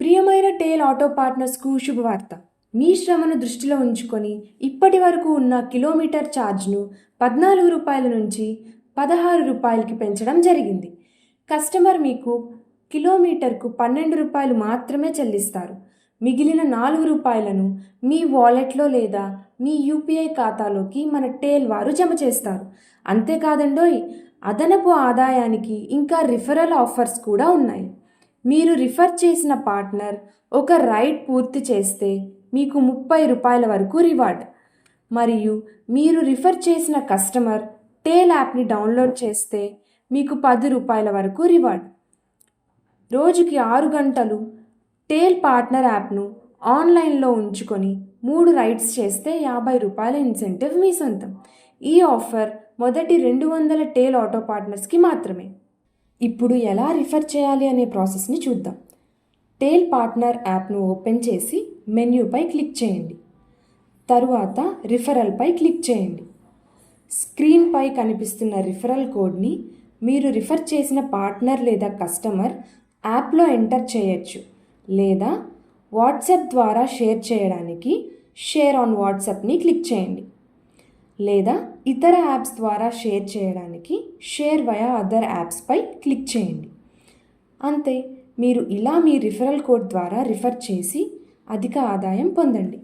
ప్రియమైన టేల్ ఆటో పార్ట్నర్స్కు శుభవార్త. మీ శ్రమను దృష్టిలో ఉంచుకొని ఇప్పటి వరకు ఉన్న కిలోమీటర్ ఛార్జ్ను పద్నాలుగు రూపాయల నుంచి పదహారు రూపాయలకి పెంచడం జరిగింది. కస్టమర్ మీకు కిలోమీటర్కు పన్నెండు రూపాయలు మాత్రమే చెల్లిస్తారు. మిగిలిన నాలుగు రూపాయలను మీ వాలెట్లో లేదా మీ యూపీఐ ఖాతాలోకి మన టేల్ వారు జమ చేస్తారు. అంతేకాదండోయ్ అదనపు ఆదాయానికి ఇంకా రిఫరల్ ఆఫర్స్ కూడా ఉన్నాయి. మీరు రిఫర్ చేసిన పార్ట్నర్ ఒక రైడ్ పూర్తి చేస్తే మీకు ముప్పై రూపాయల వరకు రివార్డ్. మరియు మీరు రిఫర్ చేసిన కస్టమర్ టేల్ యాప్ని డౌన్లోడ్ చేస్తే మీకు పది రూపాయల వరకు రివార్డ్. రోజుకి ఆరు గంటలు టేల్ పార్ట్నర్ యాప్ను ఆన్లైన్లో ఉంచుకొని మూడు రైడ్స్ చేస్తే యాభై రూపాయల ఇన్సెంటివ్ మీ సొంతం. ఈ ఆఫర్ మొదటి రెండు వందల టేల్ ఆటో పార్ట్నర్స్కి మాత్రమే. ఇప్పుడు ఎలా రిఫర్ చేయాలి అనే ప్రాసెస్ని చూద్దాం. టేల్ పార్ట్నర్ యాప్ను ఓపెన్ చేసి మెన్యూపై క్లిక్ చేయండి. తరువాత రిఫరల్పై క్లిక్ చేయండి. స్క్రీన్పై కనిపిస్తున్న రిఫరల్ కోడ్ని మీరు రిఫర్ చేసిన పార్ట్నర్ లేదా కస్టమర్ యాప్లో ఎంటర్ చేయొచ్చు లేదా వాట్సాప్ ద్వారా షేర్ చేయడానికి షేర్ ఆన్ వాట్సాప్ని క్లిక్ చేయండి. లేదా ఇతర యాప్స్ ద్వారా షేర్ చేయడానికి షేర్ వయా అదర్ యాప్స్పై క్లిక్ చేయండి. అంతే మీరు ఇలా మీ రిఫరల్ కోడ్ ద్వారా రిఫర్ చేసి అధిక ఆదాయం పొందండి.